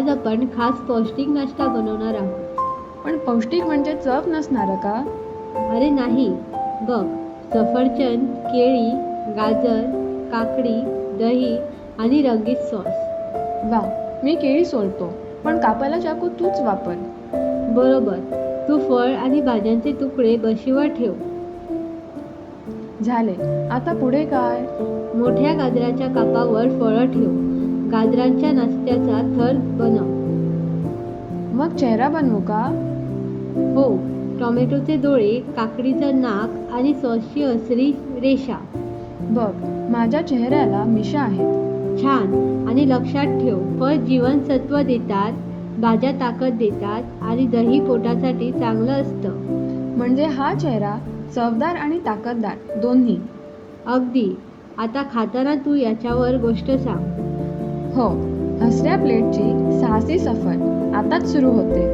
आज आपण खास पौष्टिक नाश्ता बनवणार आहोत. पण पौष्टिक म्हणजे चव नसणार का? अरे नाही. बघ सफरचंद केळी गाजर काकडी दही आणि रंगीत सॉस. वा मी केळी सोलतो पण कापायला चाकू तूच वापर. बरोबर. तू फळ आणि भाज्यांचे तुकडे बशीवर ठेव. झाले. आता पुढे काय? मोठ्या गाजराच्या कापावर फळं ठेव. गाजरांच्या नाश्त्याचा थर बनव मग चेहरा बनवू का? हो टोमॅटोचे डोळे काकडीचं नाक आणि सॉसची असरी रेषा. बघ माझ्या चेहऱ्याला मिशा आहेत छान आणि लक्षात ठेव फळ जीवनसत्व देतात भाज्या ताकद देतात आणि दही पोटासाठी चांगलं असतं. म्हणजे हा चेहरा चवदार आणि ताकददार दोन्ही. अगदी. आता खाताना तू याच्यावर गोष्ट सांग. हो हसऱ्या प्लेटची साहसी सफर आताच सुरू होते.